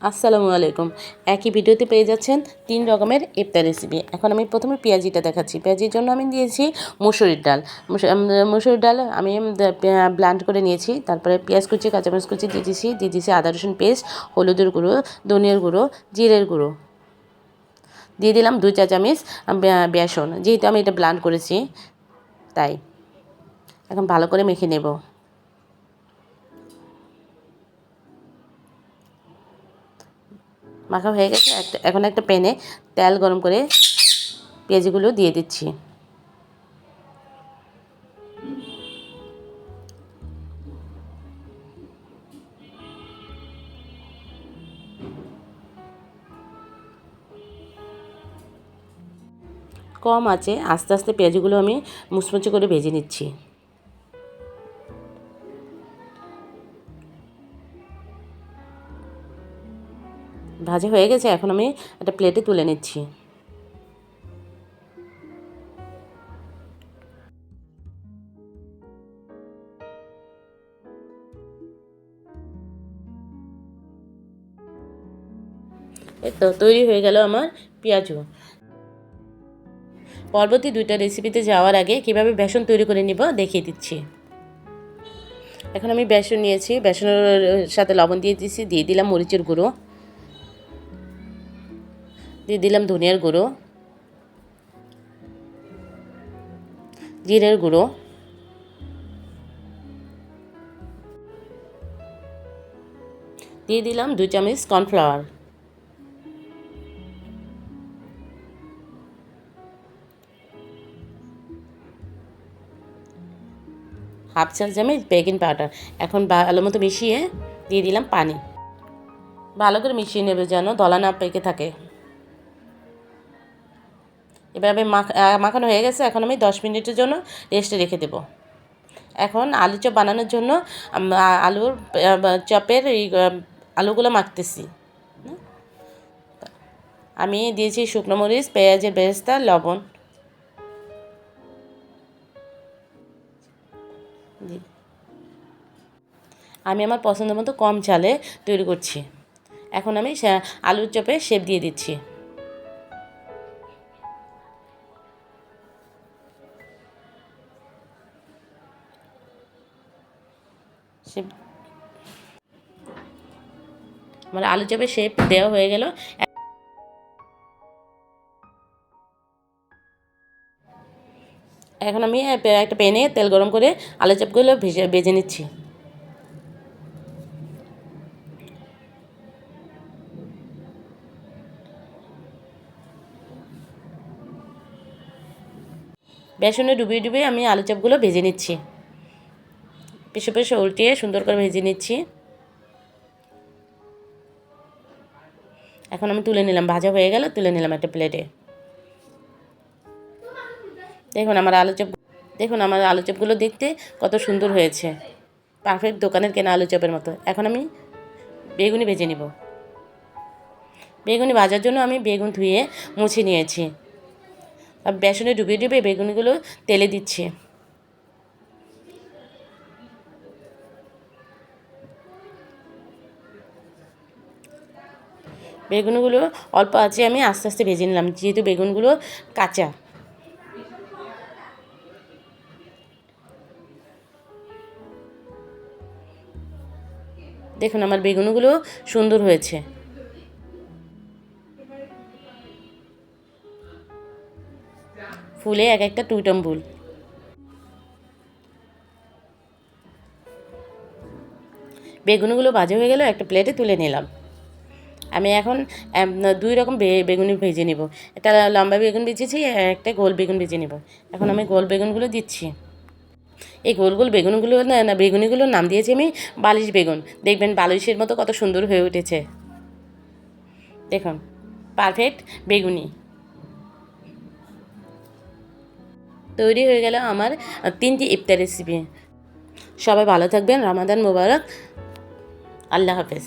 আসসালামু আলাইকুম। একই ভিডিওতে পেয়ে যাচ্ছেন তিন রকমের ইফতার রেসিপি এখন আমি প্রথমে পেঁয়াজিটা দেখাচ্ছি। পেঁয়াজির জন্য আমি দিয়েছি মুসুরির ডাল। মুসু- মুসুরির ডাল আমি ব্লান্ড করে নিয়েছি। তারপরে পেঁয়াজ কুচি, কাঁচামরিচ কুচি দিয়ে দিয়েছি। দিয়ে দিয়েছি আদা, রসুন পেস্ট হলুদের গুঁড়ো, ধনিয়ার গুঁড়ো, জিরের গুঁড়ো। দিয়ে দিলাম দুই চা চামচ বেসন। যেহেতু আমি এটা ব্লান্ড করেছি, তাই। এখন ভালো করে মেখে নেব। মাখা হয়ে গেছে। একটা এখন একটা প্যানে তেল গরম করে পেঁয়াজিগুলো দিয়ে দিচ্ছি। কম আছে, আস্তে আস্তে পেঁয়াজগুলো আমি মুচমুচে করে ভেজে নিচ্ছি। ভাজা হয়ে গেছে, এখন আমি একটা প্লেটে তুলে নিচ্ছি। তো তৈরি হয়ে গেল আমার পেঁয়াজু পরবর্তী দুইটা রেসিপিতে যাওয়ার আগে কীভাবে বেসন তৈরি করে নিব দেখিয়ে দিচ্ছি। এখন আমি বেসন নিয়েছি, বেসনের সাথে লবণ দিয়ে দিচ্ছি দিয়ে দিলাম মরিচের গুঁড়ো। দিয়ে দিলাম ধনিয়ার গুঁড়ো। জিরের গুঁড়ো। দিয়ে দিলাম দুই চামচ কর্নফ্লাওয়ার। হাফ চা চামচ বেকিং পাউডার। এখন ভালো মতো মিশিয়ে দিয়ে দিলাম পানি। ভালো করে মিশিয়ে নেবে যেন দলা না পেকে থাকে। এভাবে মাখ- আহ, মাখানো হয়ে গেছে এখন আমি দশ মিনিটের জন্য রেস্টে রেখে দেব। এখন আলু চপ বানানোর জন্য আলুর চপের এই আলুগুলো মাখতেছি। আমি দিয়েছি শুকনো মরিচ পেঁয়াজের বেরেস্তা লবণ। আমি আমার পছন্দ মতো কম চালে তৈরি করছি। এখন আমি আলুর চপে শেপ দিয়ে দিচ্ছি। শেপ আমার আলু চপের শেপ দেওয়া হয়ে গেল। এখন আমি একটা প্যানে তেল গরম করে আলু চপগুলো ভেজে বেজে নিচ্ছি। বেসনে ডুবিয়ে ডুবিয়ে আমি আলু চপগুলো ভেজে নিচ্ছি। পেশে পেশে উল্টিয়ে সুন্দর করে ভেজে নিচ্ছি। এখন আমি তুলে নিলাম, ভাজা হয়ে গেল তুলে নিলাম একটা প্লেটে দেখুন আমার আলু চপ, দেখুন আমার আলু চপগুলো দেখতে কত সুন্দর হয়েছে। পারফেক্ট দোকানের কেনা আলু চপের মতো। এখন আমি বেগুনি ভেজে নিব। বেগুনি ভাজার জন্য আমি বেগুন ধুয়ে মুছে নিয়েছি। আর বেসনে ডুবিয়ে ডুবিয়ে বেগুনিগুলো তেলে দিচ্ছি। বেগুনগুলো অল্প আছে, আমি আস্তে আস্তে ভেজে নিলাম, যেহেতু বেগুনগুলো কাঁচা। দেখুন, আমার বেগুনগুলো সুন্দর হয়েছে। ফুলে এক একটা টুইটম ফুল বেগুনগুলো ভাজা হয়ে গেল, একটা প্লেটে তুলে নিলাম। আমি এখন দুই রকম বেগুনি ভেজে নিব। একটা লম্বা বেগুন ভেজেছি একটা গোল বেগুন ভেজে নিব। এখন আমি গোল বেগুনগুলো দিচ্ছি। এই গোল গোল বেগুনগুলো, না বেগুনিগুলোর নাম দিয়েছি আমি বালিশ বেগুন। দেখবেন বালিশের মতো কত সুন্দর হয়ে উঠেছে। দেখুন, পারফেক্ট বেগুনি। তৈরি হয়ে গেল আমার তিনটি ইফতার রেসিপি সবাই ভালো থাকবেন, রমাদান মোবারক। আল্লাহ হাফেজ।